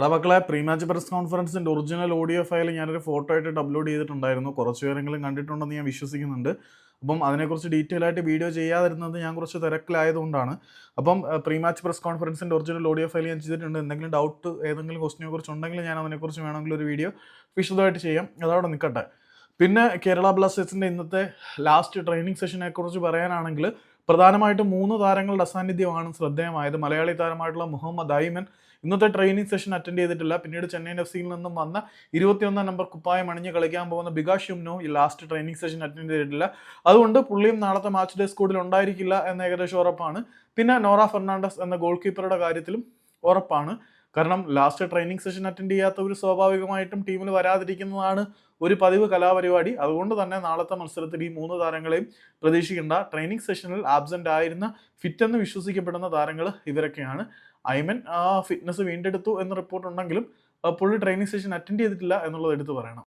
എടാ മക്കളെ pre match press കോൺഫറൻസിന്റെ ഒറിജിനൽ ഓഡിയോ ഫയൽ ഞാനൊരു ഫോട്ടോ ആയിട്ട് അപ്ലോഡ് ചെയ്തിട്ടുണ്ടായിരുന്നു. കുറച്ച് പേരെങ്കിലും കണ്ടിട്ടുണ്ടെന്ന് ഞാൻ വിശ്വസിക്കുന്നുണ്ട്. അപ്പം അതിനെക്കുറിച്ച് ഡീറ്റെയിൽ ആയിട്ട് വീഡിയോ ചെയ്യാതിരുന്നത് ഞാൻ കുറച്ച് തിരക്കിലായതുകൊണ്ടാണ്. അപ്പം പ്രീ മാച്ച് പ്രസ് കോൺഫറൻസിന്റെ ഒറിജിനൽ ഓഡിയോ ഫയൽ ഞാൻ ചെയ്തിട്ടുണ്ട്. എന്തെങ്കിലും ഡൗട്ട് ഏതെങ്കിലും ക്വസ്റ്റിനെ കുറിച്ച് ഉണ്ടെങ്കിൽ ഞാൻ അതിനെക്കുറിച്ച് വേണമെങ്കിൽ ഒരു വീഡിയോ വിശദമായിട്ട് ചെയ്യാം. അതവിടെ നിൽക്കട്ടെ. പിന്നെ കേരള ബ്ലാസ്റ്റേഴ്സിന്റെ ഇന്നത്തെ ലാസ്റ്റ് ട്രെയിനിങ് സെഷനെ കുറിച്ച് പറയാനാണെങ്കിൽ പ്രധാനമായിട്ടും മൂന്ന് താരങ്ങളുടെ അസാന്നിധ്യമാണ് ശ്രദ്ധേയമായത്. മലയാളി താരമായിട്ടുള്ള മുഹമ്മദ് ഐമൻ ഇന്നത്തെ ട്രെയിനിങ് സെഷൻ അറ്റൻഡ് ചെയ്തിട്ടില്ല. പിന്നീട് ചെന്നൈ എഫ് സിയിൽ നിന്നും വന്ന ഇരുപത്തിയൊന്നാം നമ്പർ കുപ്പായം അണിഞ്ഞ് കളിക്കാൻ പോകുന്ന ബികാഷ് യുംനോ ഈ ലാസ്റ്റ് ട്രെയിനിങ് സെഷൻ അറ്റൻഡ് ചെയ്തിട്ടില്ല. അതുകൊണ്ട് പുള്ളിയും നാളത്തെ മാച്ച് ഡേ സ്കൂഡിൽ ഉണ്ടായിരിക്കില്ല എന്ന ഏകദേശം ഉറപ്പാണ്. പിന്നെ നോറ ഫെർണാണ്ടസ് എന്ന ഗോൾ കീപ്പറുടെ കാര്യത്തിലും ഉറപ്പാണ്. കാരണം ലാസ്റ്റ് ട്രെയിനിങ് സെഷൻ അറ്റൻഡ് ചെയ്യാത്തവർ സ്വാഭാവികമായിട്ടും ടീമിൽ വരാതിരിക്കുന്നതാണ് ഒരു പതിവ് കലാപരിപാടി. അതുകൊണ്ട് തന്നെ നാളത്തെ മത്സരത്തിൽ ഈ മൂന്ന് താരങ്ങളെയും പ്രതീക്ഷിക്കേണ്ട. ട്രെയിനിങ് സെഷനിൽ ആബ്സെന്റ് ആയിരുന്ന ഫിറ്റ് എന്ന് വിശ്വസിക്കപ്പെടുന്ന താരങ്ങൾ ഇവരൊക്കെയാണ്. ഐമൻ ഫിറ്റ്നസ് വീണ്ടെടുത്തു എന്ന റിപ്പോർട്ട് ഉണ്ടെങ്കിലും ആ, പുള്ളി ട്രെയിനിങ് സെഷൻ അറ്റൻഡ് ചെയ്തിട്ടില്ല എന്നുള്ളത് എടുത്തു പറയണം.